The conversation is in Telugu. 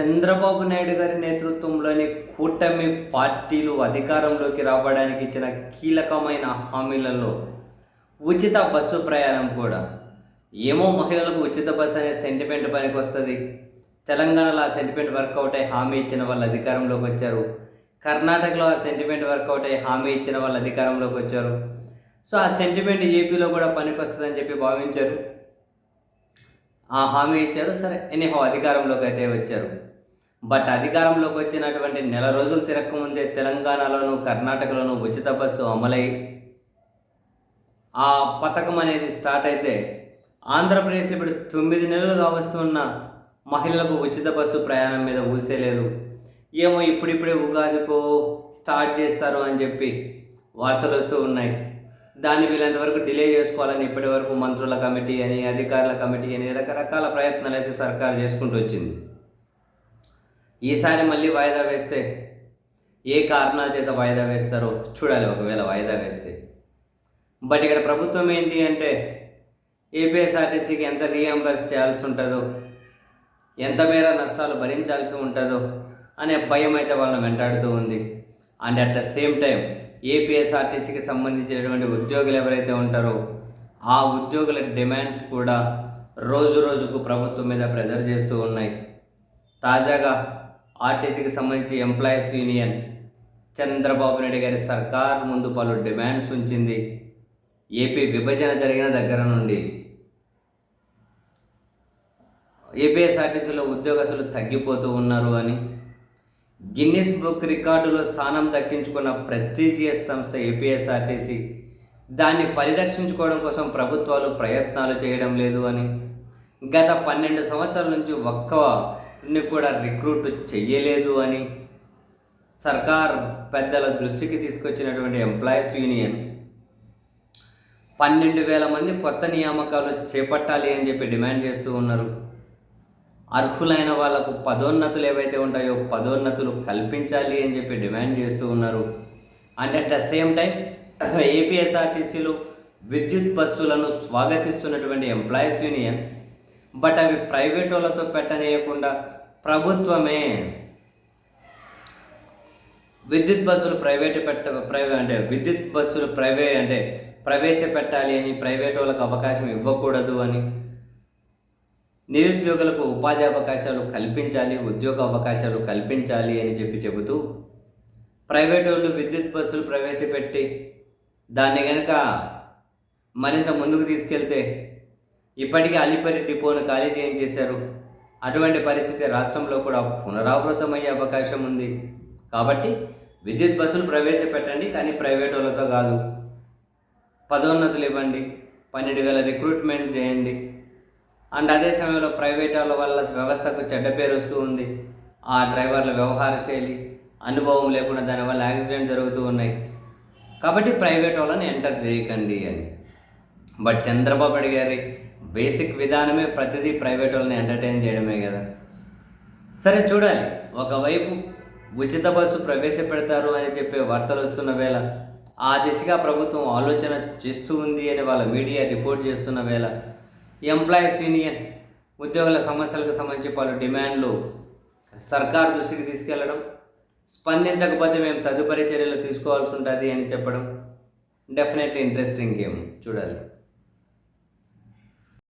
చంద్రబాబు నాయుడు గారి నేతృత్వంలోని కూటమి పార్టీలు అధికారంలోకి రావడానికి ఇచ్చిన కీలకమైన హామీలలో ఉచిత బస్సు ప్రయాణం కూడా. ఏమో మహిళలకు ఉచిత బస్సు అనే సెంటిమెంట్ పనికి వస్తుంది. తెలంగాణలో ఆ సెంటిమెంట్ వర్కౌట్ అయ్యి హామీ ఇచ్చిన వాళ్ళు అధికారంలోకి వచ్చారు. కర్ణాటకలో ఆ సెంటిమెంట్ వర్కౌట్ అయ్యి హామీ ఇచ్చిన వాళ్ళు అధికారంలోకి వచ్చారు. సో ఆ సెంటిమెంట్ ఏపీలో కూడా పనికి వస్తుందని చెప్పి భావించారు. ఆ హామీ ఇచ్చారు. సరే ఎనీహో అధికారంలోకి అయితే వచ్చారు. బట్ అధికారంలోకి వచ్చినటువంటి నెల రోజులు తిరగకముందే తెలంగాణలోను కర్ణాటకలోను ఉచిత బస్సు అమలై ఆ పథకం అనేది స్టార్ట్ అయితే ఆంధ్రప్రదేశ్లో ఇప్పుడు తొమ్మిది నెలలుగా వస్తున్న మహిళలకు ఉచిత బస్సు ప్రయాణం మీద ఊసేలేదు ఏమో ఇప్పుడిప్పుడే ఉగాదికో స్టార్ట్ చేస్తారు అని చెప్పి వార్తలు వస్తూ ఉన్నాయి. దాన్ని వీళ్ళంతవరకు డిలే చేసుకోవాలని ఇప్పటి వరకు మంత్రుల కమిటీ అని అధికారుల కమిటీ అని రకరకాల ప్రయత్నాలు అయితే సర్కారు చేసుకుంటూ వచ్చింది. ఈసారి మళ్ళీ వాయిదా వేస్తే ఏ కారణాల చేత వాయిదా వేస్తారో చూడాలి ఒకవేళ వాయిదా వేస్తే. బట్ ఇక్కడ ప్రభుత్వం ఏంటి అంటే ఏపీఎస్ఆర్టీసీకి ఎంత రీఎంబర్స్ చేయాల్సి ఉంటుందో ఎంత మేర నష్టాలు భరించాల్సి ఉంటుందో అనే భయం అయితే వాళ్ళని వెంటాడుతూ ఉంది. And at the same time ఏపీఎస్ఆర్టీసీకి సంబంధించినటువంటి ఉద్యోగులు ఎవరైతే ఉంటారో ఆ ఉద్యోగుల డిమాండ్స్ కూడా రోజు రోజుకు ప్రభుత్వం మీద ప్రెజర్ చేస్తూ ఉన్నాయి. తాజాగా ఆర్టీసీకి సంబంధించి ఎంప్లాయీస్ యూనియన్ చంద్రబాబు నాయుడు గారి సర్కార్ ముందు పలు డిమాండ్స్ ఉంచింది. ఏపీ విభజన జరిగిన దగ్గర నుండి ఏపీఎస్ఆర్టీసీలో ఉద్యోగస్తులు తగ్గిపోతూ ఉన్నారు అని గిన్నిస్ బుక్ రికార్డులో స్థానం దక్కించుకున్న ప్రెస్టీజియస్ సంస్థ ఏపీఎస్ఆర్టీసీ దాన్ని పరిరక్షించుకోవడం కోసం ప్రభుత్వాలు ప్రయత్నాలు చేయడం లేదు అని గత పన్నెండు సంవత్సరాల నుంచి ఒక్క ని కూడా రిక్రూట్ చెయ్యలేదు అని సర్కార్ పెద్దల దృష్టికి తీసుకొచ్చినటువంటి ఎంప్లాయీస్ యూనియన్. పన్నెండు వేల మంది కొత్త నియామకాలు చేపట్టాలి అని చెప్పి డిమాండ్ చేస్తూ ఉన్నారు. అర్హులైన వాళ్ళకు పదోన్నతులు ఏవైతే ఉంటాయో పదోన్నతులు కల్పించాలి అని చెప్పి డిమాండ్ చేస్తూ ఉన్నారు. And at the same time ఏపీఎస్ఆర్టీసీలో విద్యుత్ బస్సులను స్వాగతిస్తున్నటువంటి ఎంప్లాయీస్ యూనియన్ బట్ అవి ప్రైవేట్ వాళ్ళతో పెట్టనీయకుండా ప్రభుత్వమే విద్యుత్ బస్సులు ప్రైవేట్ పెట్ట ప్రైవే అంటే విద్యుత్ బస్సులు ప్రైవే అంటే ప్రవేశపెట్టాలి అని ప్రైవేట్ వాళ్ళకు అవకాశం ఇవ్వకూడదు అని నిరుద్యోగులకు ఉపాధి అవకాశాలు కల్పించాలి ఉద్యోగ అవకాశాలు కల్పించాలి అని చెప్పి చెబుతూ ప్రైవేట్ వాళ్ళు విద్యుత్ బస్సులు ప్రవేశపెట్టి దాన్ని కనుక మరింత ముందుకు తీసుకెళ్తే ఇప్పటికే అలిపరి డిపోను ఖాళీ చేయించేశారు. అటువంటి పరిస్థితి రాష్ట్రంలో కూడా పునరావృతమయ్యే అవకాశం ఉంది. కాబట్టి విద్యుత్ బస్సులు ప్రవేశపెట్టండి కానీ ప్రైవేట్ వాళ్ళతో కాదు. పదోన్నతులు ఇవ్వండి పన్నెండు వేల రిక్రూట్మెంట్ చేయండి. అండ్ అదే సమయంలో ప్రైవేట్ వాళ్ళ వల్ల వ్యవస్థకు చెడ్డ పేరు వస్తూ ఉంది. ఆ డ్రైవర్ల వ్యవహార శైలి అనుభవం లేకుండా దానివల్ల యాక్సిడెంట్ జరుగుతూ ఉన్నాయి. కాబట్టి ప్రైవేట్ వాళ్ళని ఎంటర్ చేయకండి అని. బట్ చంద్రబాబు నాయుడు గారి బేసిక్ విధానమే ప్రతిదీ ప్రైవేట్ వాళ్ళని ఎంటర్టైన్ చేయడమే కదా. సరే చూడాలి. ఒకవైపు ఉచిత బస్సు ప్రవేశపెడతారు అని చెప్పే వార్తలు వస్తున్న వేళ ఆ దిశగా ప్రభుత్వం ఆలోచన చేస్తూ ఉంది అని వాళ్ళ మీడియా రిపోర్ట్ చేస్తున్న వేళ ఎంప్లాయీస్ యూనియన్ ఉద్యోగుల సమస్యలకు సంబంధించి పలు డిమాండ్లు సర్కార్ దృష్టికి తీసుకెళ్ళడం స్పందించకపోతే మేము తదుపరి చర్యలు తీసుకోవాల్సి ఉంటుంది అని చెప్పడం డెఫినెట్లీ ఇంట్రెస్టింగ్ గేమ్. చూడాలి.